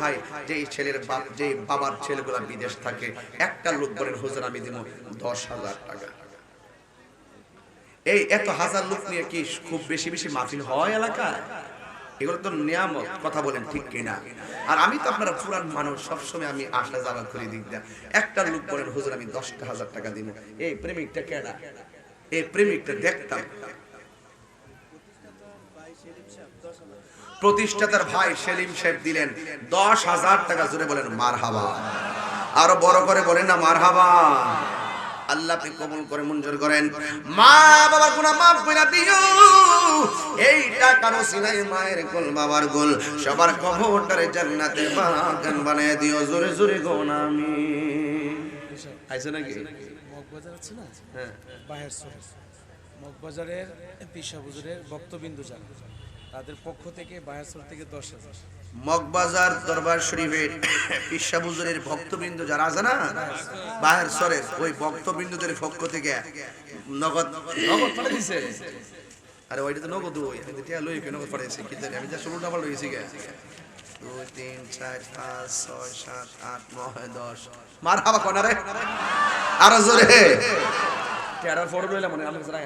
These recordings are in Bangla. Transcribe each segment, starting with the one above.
কোথায়? যে ছেলের বাপ যে বাবার ছেলেগুলা বিদেশ থাকে, একটা লোক বলেন, হুজুর, আমি দিব দশ হাজার টাকা। এই এত হাজার লোক নিয়ে কি খুব বেশি বেশি মাহফিল হয় এলাকায়? এগুলো তো নিয়ামত, কথা বলেন ঠিক কিনা? আর আমি তো আপনারা পুরান মানুষ, সবসময় আমি আসা যাওয়া করে দিক দিয়া। একটা লোক বলেন, হুজুর, আমি দশটা হাজার টাকা দিব। এই প্রেমিকটা কেনা এই প্রেমিকটা দেখতাম। প্রতিষ্ঠাতার ভাই সেলিম সাহেব দিলেন দশ হাজার টাকা জুড়ে বলেন মার হাবা আরও বড় করে বলেন না মার হাবা আল্লাহ আপনি কবুল করে মঞ্জুর করেন। মা বাবা গুনাহ মাফ করে দিও। এই টাকার সিলাই মায়ের গোল বাবার গোল সবার কবরটারে জান্নাতের বাগান বানায় দিও। জোরে জোরে গোন আমি আইছে নাকি? মগবাজার আছে না? হ্যাঁ। সরে মগবাজারের ভক্তবিন্দু যান তাদের পক্ষ থেকে বাহের সর থেকে দশ হাজার। মগবাজার দরবার শরীফের পিসা বুজুরের ভক্তবৃন্দ যারা আছে না বাহের সরের ওই ভক্তবৃন্দদের পক্ষ থেকে নগদ নগদ পাঠিয়ে দিছে। আরে ওইটা তো নগদ ওই আমি তো লই নগদ পাঠিয়েছি কি আমি যা ষোলো ডাবল লইছি গে। দুই তিন চার পাঁচ ছয় সাত আট নয় দশ। মার হাবা কোনা রে? আরও জোরে। ফটো লইলাম মনে না না।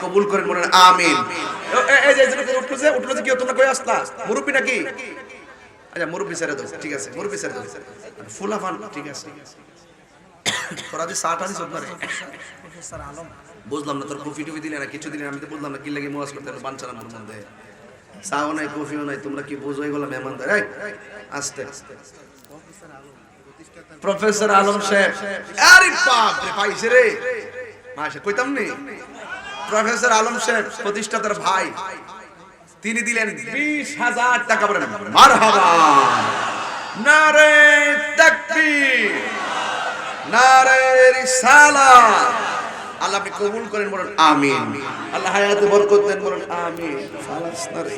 কবুল আমিন। নাকি? আচ্ছা বুঝলাম না, তোর কফি টফি দিলে না, কিছু দিলে আমি তো বুঝলাম না, কি লাগে মোয়াজ করতে বাঞ্চানা মোর মধ্যে। চাও নাই, কফিও নাই, তোমরা কি বুঝো, এগুলো মেহমানদার। এই আস্তে। প্রফেসর আলম সাহেব আরে বাপ রে পাইছে রে। মাসে কইতাম নি প্রফেসর আলম সাহেব প্রতিষ্ঠাতার ভাই। তিনি দিলেন বিশ হাজার টাকা বলেন মারহাবা। নারে তাকবীর। নারে রিসালাত। আল্লাহ আপনি কবুল করেন বলেন আমিন। আল্লাহ হায়াতে বরকত দেন বলেন আমিন। ফালাস না রে।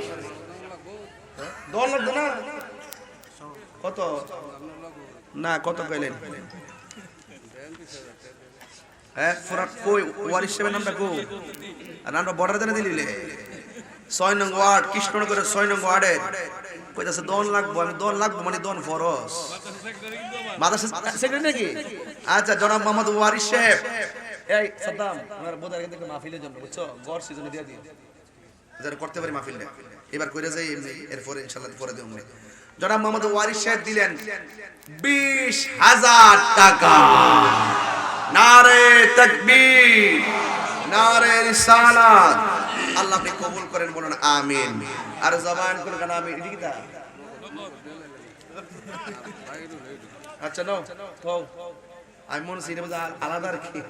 দল না? কত? না, কত কইলেন? হ্যাঁ কই? নামটা আর নামটা দিলিলে ছয় নং ওয়ার্ড ছয় নং দন মানে দন ফরস মাদার সেক্রেটারি নাকি? আচ্ছা এই গড় সিজনে দিও। করতে পারি এবার কইরা যাই এরপরে ইনশাআল্লাহ পরে দেব জনাব মোহাম্মদ ওয়ারিশ সাহেব দিলেন, বিশ হাজার টাকা। নারে নারে আল্লাহ আপনি কবুল করেন, বলুন আমিন। আর জবান আচ্ছা আমি মনে আলাদা আর কি।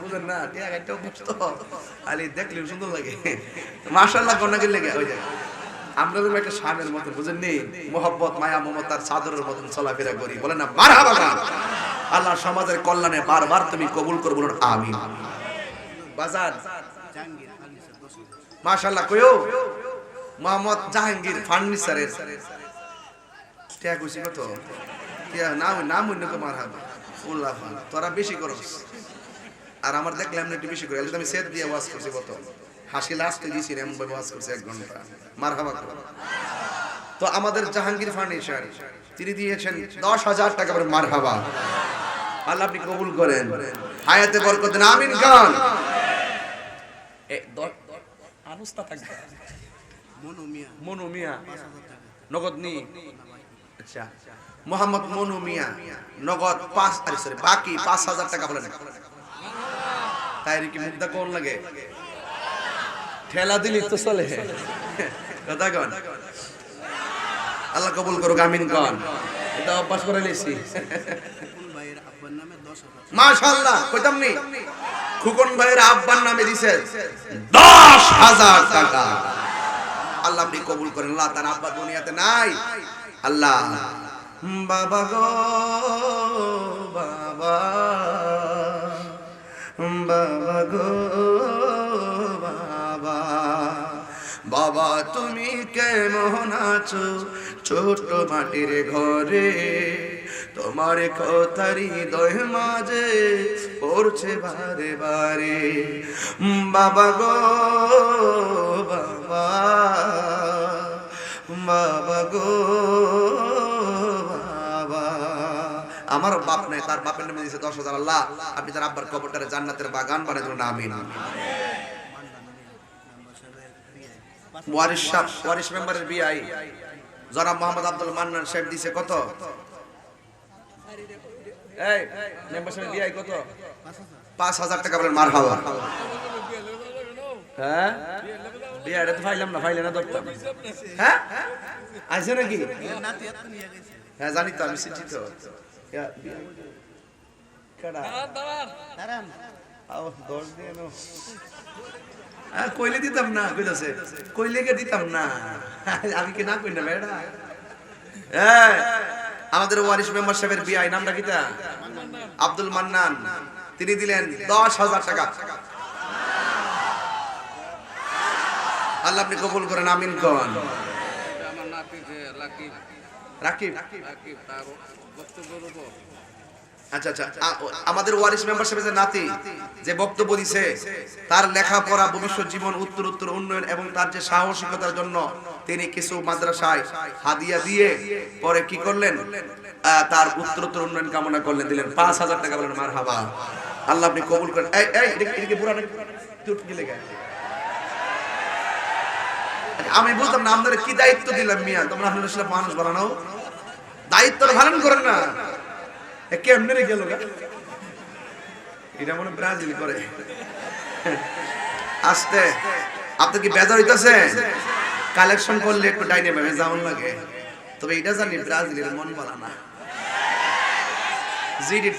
বুঝলেন না টিয়া সুন্দর লাগে। মাশাল্লাহ কন্যা গেলে লেগে ওই যায় আমরা তো একটা স্বামীর মতন বুঝেন নি মোহব্বত, মায়া, মমতার চাদরের মতন চলাফেরা করি। বলেন না, মারহাবা। আল্লাহ সমাজের কল্যাণে বারবার তুমি কবুল করো বলুন, আমিন। বাজার মাশাল্লাহ কইও। মোহাম্মদ জাহাঙ্গীর ফার্নিচারের। টিয়া কইছি কত টিয়া, নাম নাম অন্য তো মারহাবা। উল্লাহ তোরা বেশি করস। আর আমার দেখলাম না একটু বেশি করে। আমি সেট দিয়ে ওয়াজ করছি কত হাসি লাস্টে দিয়েছি এমন ভাবে ওয়াজ করছি এক ঘণ্টা। মার হাবা তো আমাদের জাহাঙ্গীর ফার্নিচার তিনি দিয়েছেন দশ হাজার টাকা করে মার হাবা আল্লাহ আপনি কবুল করেন। হায়াতে বরকত দেন। আমিন খান আনুস্তা থাকবে। মনু মিয়া। নগদ নি? আচ্ছা। মোহাম্মদ মনু মিয়া। নগদ পাঁচ আরে সরি বাকি পাঁচ হাজার টাকা বলেন তাই কি মুদ্রা কোন লাগে? ঠেলা দিলি তো চলে। কথা কন। আল্লাহ কবুল করুক আমিন কন। এটা অভ্যাস করে নিয়েছি। মাশাআল্লাহ কইতাম নি? খুকন ভাইয়ের আব্বার নামে দিছে দশ হাজার টাকা। আল্লাহ আপনি কবুল করেন। আল্লাহ তার আব্বা দুনিয়াতে নাই। আল্লাহ বাবা গো। কেমন আছো? ছোট মাটির ঘরে তোমার কথারি হৃদয় মাঝে পড়ছে বারে বারে। বাবা গো, বাবা বাবা গো আমার বাপ নাই, তার বাপের নামে দিয়েছে দশ হাজার আল্লাহ। আপনি তার আব্বার কবরটারে জান্নাতের বাগান বানিয়ে দিলেন আমিন। ওয়ারিশ সাহেব ওয়ারিশ মেম্বারের বিআই জনাব মোহাম্মদ আব্দুল মান্নান সাহেব দিছে কত? এই মেম্বার সাহেব বিআই কত? পাঁচ হাজার টাকা বলেন মার হাওয়া হ্যাঁ? বিআইটা তো ফাইলাম না ফাইলে না ধরতাম। হ্যাঁ? আছে নাকি? হ্যাঁ জানি তো আমি চিঠি তো ইয়া, বিআই। আও, দশ দিয়ে কইলে দিতাম না কইতাছে। কইলে কে দিতাম না? আমি কি না কই না বেড়া? এই, আমাদের ওয়ারিশ মেম্বার সাহেবের বিআই নামটা কিটা? আব্দুল মান্নান। তিনি দিলেন দশ হাজার টাকা। আল্লাহ আপনি কবুল করেন আমিন কন। আমার নাতি যে লাকিব। রাকিব? লাকিব তার বক্তব্যের উপর। আচ্ছা আচ্ছা আ- ও- আমাদের ওয়ারিশ মেম্বারশিপের যে নাতি, যে বক্তব্য দিছে, তার লেখাপড়া, ভবিষ্যৎ জীবন, উত্তর উত্তর, উন্নয়ন এবং তার যে সাহসিকতার জন্য তিনি কিছু মাদ্রাসায় হাদিয়া দিয়ে পরে কি করলেন? তার উত্তর উত্তর, উন্নয়ন কামনা করলেন, দিলেন, পাঁচ হাজার টাকা বলেন মার হাবা আল্লাহ আপনি কবুল করেন। এই এই এদিকে-? তুই উঠ গেলে আমি বুঝতাম না আপনাদের কি দায়িত্ব দিলাম মিয়া? তোমরা আপনার মানুষ বানানো দায়িত্ব পালন করেন না। কেমনে রে গেল এটা মনে ব্রাজিল করে। আস্তে। আপনি কি বেজার হইতাছে কালেকশন করলে একটু ডাইনে লাগে। তবে এটা জানি ব্রাজিলের মন বলা না।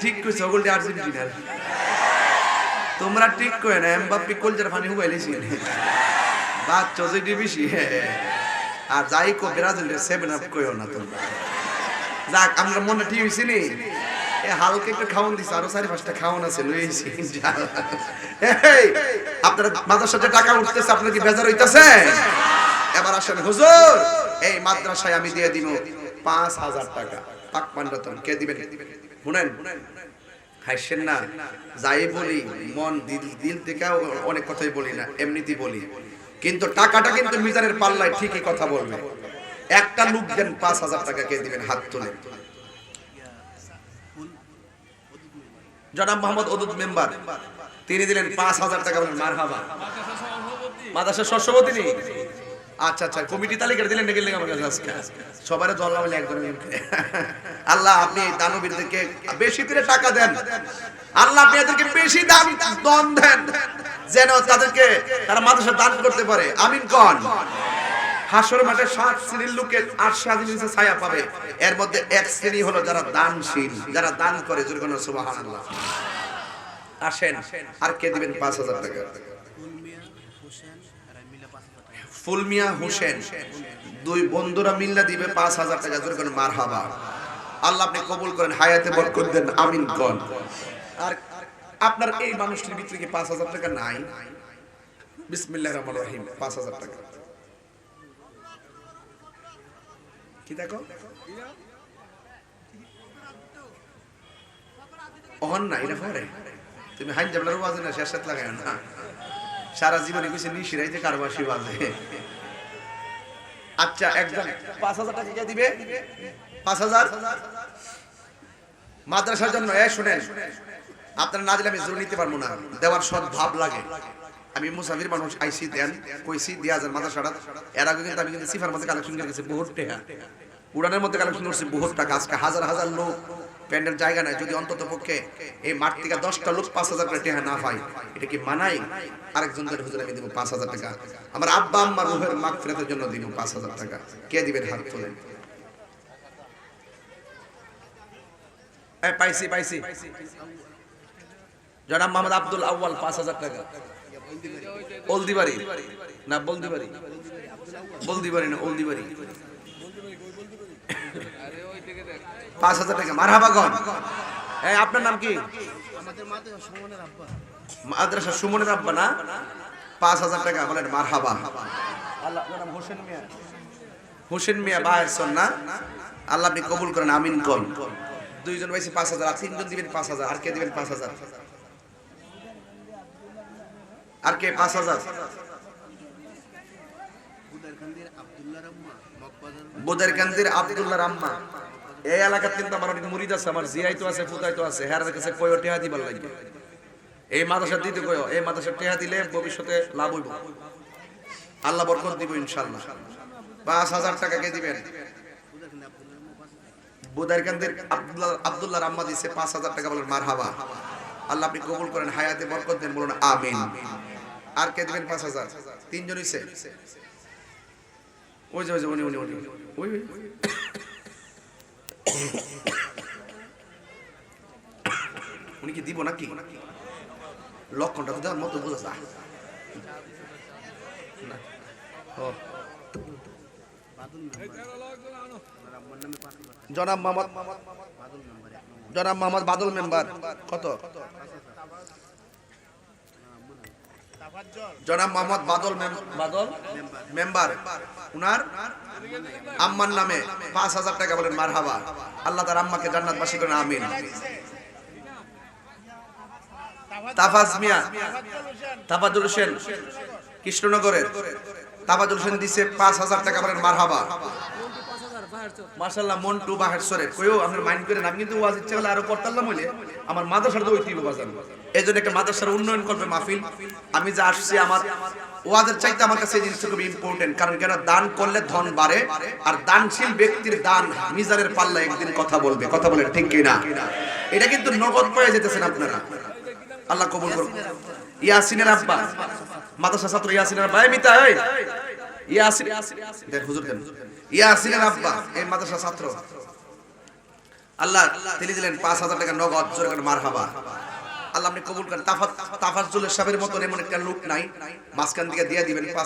ঠিক কইছে ওগুলটি আর্জেন্টিনার। তোমরা ঠিক কই না, এমবাপ্পি কলজার পানি হুবাইলেছি। বাচ্চা জিডি বেশি আর যাই কো, ব্রাজিলের সেভেন আপ কইও না তোমরা। যাক, আমরা মনে ঠিক হয়েছি নি। হালকা একটু খাওয়ান দিছে, আরও পাঁচটা খাওয়ান আছে আপনারা মাদ্রাসাতে টাকা উঠতেছে, আপনার কি বেজার এবার আসেন, হুজুর, এই মাদ্রাসায় আমি দিয়ে দিব পাঁচ হাজার টাকা। পাক পান্ডতন কে দিবেন? শুনেন হাসছেন না? যাই বলি, মন দিল দিল থেকে অনেক কথাই বলি না, এমনিতেই বলি। কিন্তু টাকাটা কিন্তু মিজানের পাল্লায় ঠিকই কথা বলবে। একটা লোক দেন পাঁচ হাজার টাকা কে দিবেন হাত তুলে। জনাব মোহাম্মদ ওদুদ মেম্বার। তিনি দিলেন পাঁচ হাজার টাকা বলেন মার হাবা মাদাসের শস্যবতী নেই। আচ্ছা আচ্ছা কমিটি তালিকা দিলেন আল্লাহ, আপনি দানবীরদেরকে বেশি করে টাকা দেন। আল্লাহ, আপনি এদেরকে বেশি দান দন দেন, যেন তাদেরকে তারা মাদ্রাসা দান করতে পারে। আমিন কন। হাসর মাঠে সাত শ্রেণির লোকের আট স্বাধীন নিচে ছায়া পাবে। এর মধ্যে এক শ্রেণি হলো যারা দানশীল, যারা দান করে, জোর কোনো সুবহানাল্লাহ। আসেন, আর কে দিবেন পাঁচ হাজার টাকা? ফুলমিয়া হোসেন। দুই বন্ধুরা মিল্লা দিবে পাঁচ হাজার টাকা, জোর কোনো মার হাবা আল্লাহ আপনি কবুল করেন, হায়াতে বরকত দেন, আমিন কন। আর আপনার এই মানুষটির ভিতরে কি পাঁচ হাজার টাকা নাই? বিসমিল্লাহ রহমান রহিম, পাঁচ হাজার টাকা। কি দেখো অহন না এটা পরে তুমি হাইন জাবলার বাজে না লাগায় না। সারা জীবনে কিছু নিশিরাইতে কারবাসি বাজে আচ্ছা একদম পাঁচ হাজার টাকা দিবে? পাঁচ হাজার? মাদ্রাসার জন্য এ শুনেন আপনারা না দিলে আমি জোর নিতে পারব না। দেওয়ার সৎ ভাব লাগে। আমি মুসাফির মানুষ আইসি দেন কইসি দিয়া যান মাদ্রাসাটা। এর আগে কিন্তু আমি কিন্তু সিফার মধ্যে কালেকশন করে গেছি বহুত টাকা উড়ানের মধ্যে কালেকশন করছি বহুত টাকা। আজকে হাজার হাজার লোক প্যান্ডেল জায়গা নাই, যদি অন্তত পক্ষে এই মাঠ থেকে দশটা লোক পাঁচ হাজার করে টেহা না পাই এটা কি মানাই আরেকজন ধরে হুজুর, আমি দিব পাঁচ হাজার টাকা। আমার আব্বা আম্মা রুহের মাগ ফেরাতের জন্য দিব পাঁচ হাজার টাকা। কে দিবেন হাত এই পাইছি পাইছি। জনাব মোহাম্মদ আব্দুল আউয়াল, পাঁচ হাজার টাকা। অলদিবাড়ি না, বলদিবাড়ি। বলদিবাড়ি না দেখ পাঁচ হাজার টাকা। মারহাবাগন এই আপনার নাম কি? মাদ্রাসা সুমনের আব্বা। না? পাঁচ হাজার টাকা বলেন মারহাবা। আল্লাহ আপনার নাম হোসেন মিয়া। হোসেন মিয়া বাহের না? আল্লাহ আপনি কবুল করেন আমিন কন। দুইজন পাইছি পাঁচ হাজার আর তিনজন দিবেন পাঁচ হাজার। আর কে দিবেন পাঁচ হাজার? আর কে? পাঁচ হাজার। বোদারকান্দির আব্দুল্লাহ রাম্মা এই এলাকার কিন্তু আমার অনেক মুরিদ আছে, আমার জিয়াই তো আছে ফুতাই তো আছে হ্যার কাছে কয়ও টেহা দিবার লাগবে। এই মাদ্রাসা দিতে কয়ও, এই মাদ্রাসা টেহা দিলে ভবিষ্যতে লাভ হইব। আল্লাহ বরকত দিব ইনশাল্লাহ পাঁচ হাজার টাকা কে দিবেন? বুদারকান্দের আব্দুল্লাহ আব্দুল্লাহ রাম্মা দিছে পাঁচ হাজার টাকা বলেন, মারহাবা। আল্লাহ আপনি কবুল করেন, হায়াতে বরকত দেন, বলুন, আমিন। আর কে দিবেন পাঁচ হাজার? তিনজন হইছে। ওই যে ওই যে, উনি উনি উনি। ওই। উনি কি দিব নাকি? লক্ষণটা তো দেওয়ার মতো। জনাব মোহাম্মদ জনাব মোহাম্মদ বাদল মেম্বার। কত? জনাব মোহাম্মদ বাদল বাদল? মেম্বার উনার আম্মার নামে পাঁচ হাজার টাকা বলেন মারহাবা। আল্লাহ তার আম্মাকে জান্নাতবাসী করেন আমিন। তাফাজ মিয়া তাফাজুল হোসেন কৃষ্ণনগরের। তাফাজুল হোসেন দিছে পাঁচ হাজার টাকা বলেন বাহেশ্বরের কইও, আপনার মাইন্ড কিন্তু ওয়াজ ইচ্ছা আরও হইলে আমার মাদ্রাসার তো ঐতিহ্য একটা মাদ্রাসার উন্নয়ন করবে মাহফিল। আমি আসছি, আমার ওয়াজের চাইতে আমার কাছে এই জিনিসটা খুব ইম্পর্টেন্ট কারণ কেন? দান করলে ধন বাড়ে, আর দানশীল ব্যক্তির দান মিজানের পাল্লা একদিন কথা বলবে। কথা বলে ঠিক কিনা? এটা কিন্তু নগদ পেয়ে যেতেছেন আপনারা। আল্লাহ কবুল করুন ইয়াসিনের আব্বা মাদ্রাসা ছাত্র ইয়াসিনের আব্বা মিতা পাঁচ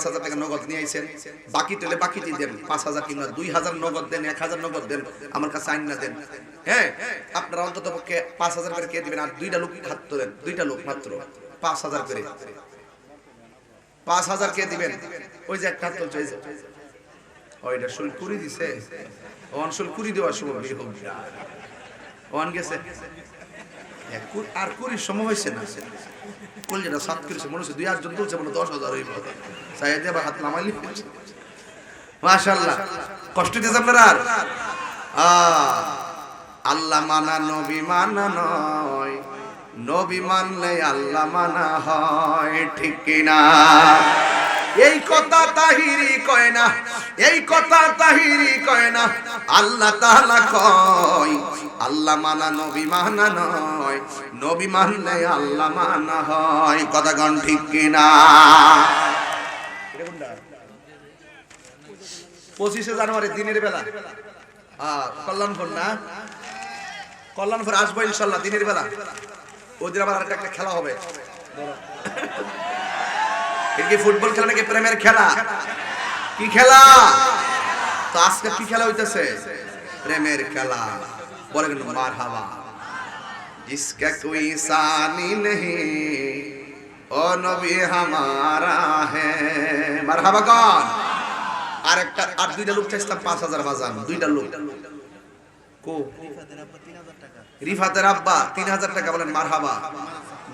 হাজার বাকি তেলে বাকি দেন, পাঁচ হাজার কিংবা দুই হাজার নগদ দেন, এক হাজার নগদ দেন, আমার কাছে আইন না দেন। হ্যাঁ আপনারা অন্তত পক্ষে পাঁচ হাজার করে কে দিবেন? আর দুইটা লোক হাত তোলেন, দুইটা লোক মাত্র, পাঁচ হাজার করে। পাঁচ হাজার কে দিবেন? ওই যে একটা হাত যে। ওইটা শুল কুড়ি দিছে? ওয়ান শুল কুড়ি সময় বের ওয়ান গেছে? আর কুড়ির সময় হয়েছে না। কোন যেটা সাত করেছে মনে হচ্ছে দুই আটজন তুলছে, মনে দশ হাজার হইব। চাই দিয়ে আবার হাত নামাইলি মাশাল্লাহ কষ্ট দিয়েছে আপনার আর? আল্লাহ মানা, নবী মানা নয়। নবী মানলে আল্লাহ মানা হয়, ঠিক কিনা? এই কথা তাহিরি কয় না, এই কথা তাহিরি কয় না। আল্লাহ তাআলা কয়, আল্লাহ মানা, নবী মানা নয়। নবী মানলে আল্লাহ মানা হয়, কথা গণ ঠিক কিনা? পঁচিশে জানুয়ারি, দিনের বেলা। কল্যাণপুর না? কল্যাণপুর আসব ইনশাল্লাহ, দিনের বেলা। ওদের আবার আরেকটা একটা খেলা হবে। এটা ফুটবল খেলা নাকি প্রেমের খেলা? কি খেলা? তো আজকে কি খেলা হইতেছে? প্রেমের খেলা। বলে কিন্তু মার হাওয়া জিসকা কোই সানি নেহি? ও নবী হামারা হে। মার হাওয়া কন। আর একটা আর দুইটা লোক চাইছিলাম পাঁচ হাজার বাজান। দুইটা লোক। কো? তিন হাজার টাকা। রিফাতের আব্বা, তিন হাজার টাকা বলেন, মারহাবা।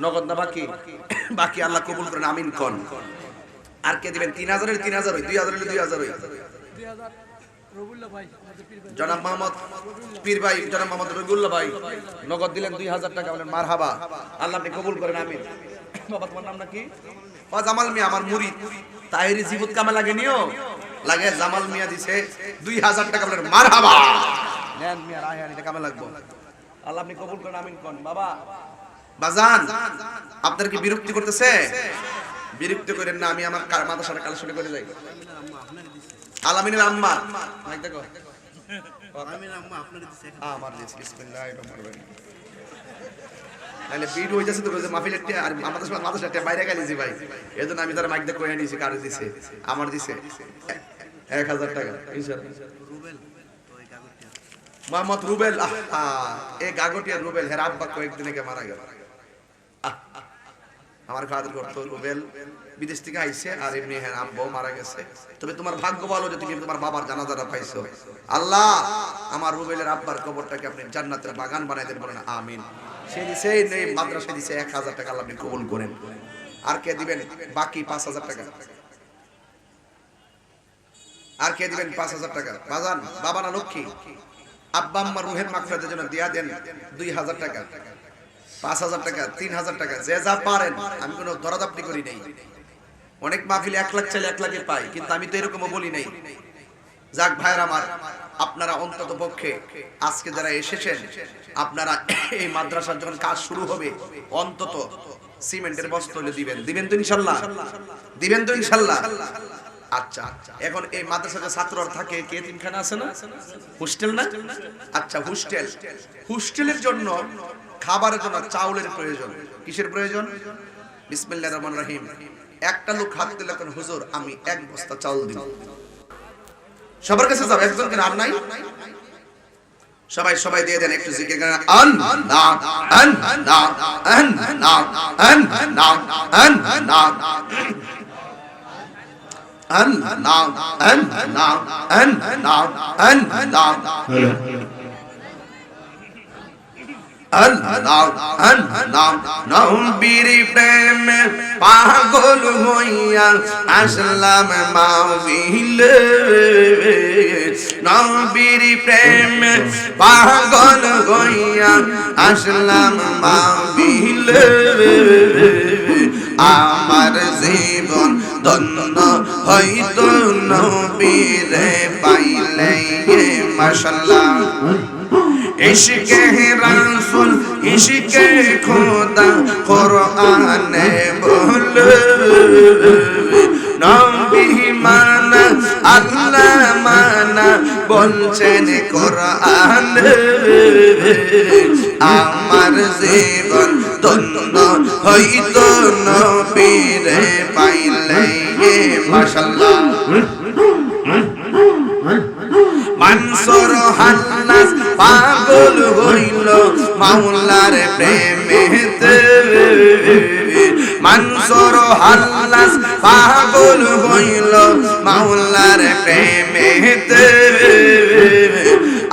নগদ না বাকি? বাকি আল্লাহ কবুল করেন, আমিন কন। আর কে দিবেন? তিন হাজারের তিন হাজার দুই হাজার দুই হাজার জনাব ভাই ভাই, নগদ দিলেন দুই হাজার টাকা কবুল করেন, আমিন। জামাল মিয়া জীবত কামে লাগে লাগে, জামাল মিয়া দিছে দুই হাজার টাকা বলেন মিয়া রাহে কামে লাগবো। আল্লাহ আপনি কবুল করেন আমিন কোন। বাবা। বাজান আপনার কি বিরক্তি করতেছে? বিরক্তি করেন না আমি আমার কালেকশন করে যাই। আলামিনের আম্মা। দেখো। আমার দিয়েছে বিসমিল্লাহির রহমানির রহিম নাহলে বিড হয়ে যাচ্ছে তো আর আমাদের সময় মাদ্রাসা টিয়া বাইরে গেলিছি ভাই। এজন্য আমি তার মাইক দিয়ে কইয়া নিয়েছি কারে দিছে? আমার দিছে। এক হাজার টাকা ইনশাআল্লাহ। মোহাম্মদ রুবেল, আহা এই গাগটিয়া রুবেল, হের আব্বা কয়েকদিন আগে মারা গেল। আমার খাদের করতো রুবেল, বিদেশ থেকে আইছে, আর এমনি হ্যাঁ আব্বাও মারা গেছে। তবে তোমার ভাগ্য ভালো যে তুমি তোমার বাবার জানাজাটা পাইছো। আল্লাহ, আমার রুবেলের আব্বার কবরটাকে আপনি জান্নাতের বাগান বানাই দেন বলেন, আমিন। সে দিছে, এই মাদ্রাসা দিছে এক হাজার টাকা আপনি কবুল করেন। আর কে দিবেন? বাকি পাঁচ হাজার টাকা। আর কে দিবেন? পাঁচ হাজার টাকা। বাজান, বাবা না লক্ষ্মী? আব্বা আম্মা রুহের মাকফাতের জন্য দিয়া দেন দুই হাজার টাকা, পাঁচ হাজার টাকা, তিন হাজার টাকা, যে যা পারেন, আমি কোনো দরাদাপটি করি নাই। অনেক মাহফিলে এক লাখ চাইলে এক লাখে পাই, কিন্তু আমি তো এরকমও বলি নাই। যাক ভাইয়ের আমার, আপনারা অন্তত পক্ষে আজকে যারা এসেছেন, আপনারা এই মাদ্রাসার যখন কাজ শুরু হবে, অন্তত সিমেন্টের বস্তা দিবেন। দিবেন তো ইনশাল্লাহ। দিবেন তো ইনশাল্লাহ। আচ্ছা এখন এই মাদ্রাসাতে ছাত্ররা থাকে কে তিনখানা আছে না হোস্টেল না আচ্ছা হোস্টেল হোস্টেলের জন্য খাবারের জন্য চাউলের প্রয়োজন কিসের প্রয়োজন বিসমিল্লাহির রহমানির রহিম একটা লোক হাত দিলে কোন হুজুর আমি এক বস্তা চাউল দিব সবার কাছে যাও একজন কেন আর নাই সবাই সবাই দিয়ে দেন একটু জিকির করেন না আন না আন না আন না আন না আন না আন না আন না আন না নবীর প্রেমে পাগল হইয়া আসলাম মাহফিলে। নবীর প্রেমে পাগল হইয়া আসলাম মাহফিলে। আমার জীবন ধন্য হয়তো নবীরে পাইলে মাশাল্লাহ। ইশকে রাসূল, ইশকে খোদা কোরআনে বলে নবী মানা, আল্লাহ মানা বলছেন কোরআন। আমার জীবন ধন্য হইতো নবীরে পাইলে মাশাআল্লাহ মানসুর হান্নাস পাগল হইল মাওলার প্রেমেতে। মানসুর হান্নাস পাগল হইল মাওলার প্রেমেতে।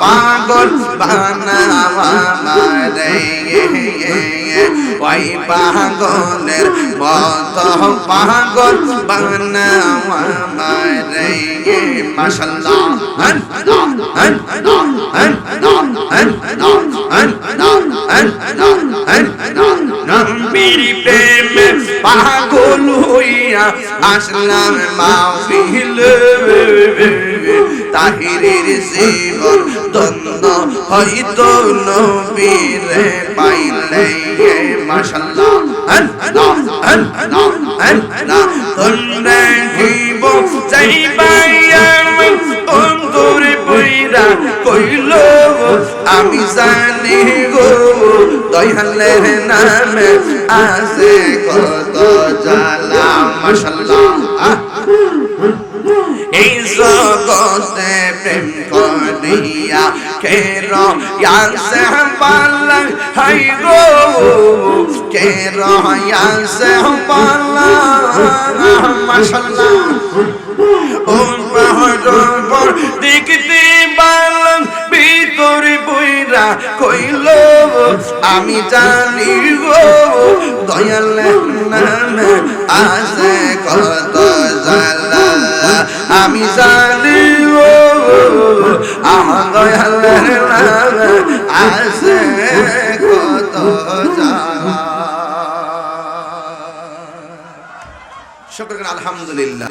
পাগল ওই পাগলের মত পাগল বানাওয়া মারে মাশাআল্লাহ হন হন না হন না হন না হন না হন না নবীর প্রেমে পাগল হইয়া আসলাম মাহফিল তাহিরের জীবন দ্বন্দ্ব হয়তো নবীরে পাইলে যাইবাইয়া অন্তরে বইরা কইল, আমি জানি গো, দয়ালের নামে আছে কত জালা মাশাল্লাহ আহ এই জগতে প্রেম করিয়া কের ইয়াসে পাল্লা হাই গো, কের ইয়াসে পালং মাশাআল্লাহ ও মহরবর দেখতে বালং ভিতরে বই বইরা কইল আমি জানি গো, দয়াল নামে আছে কত জালা আমি জানি গো, আমার দয়াল নামে আছে কত জালা আলহামদুলিল্লাহ।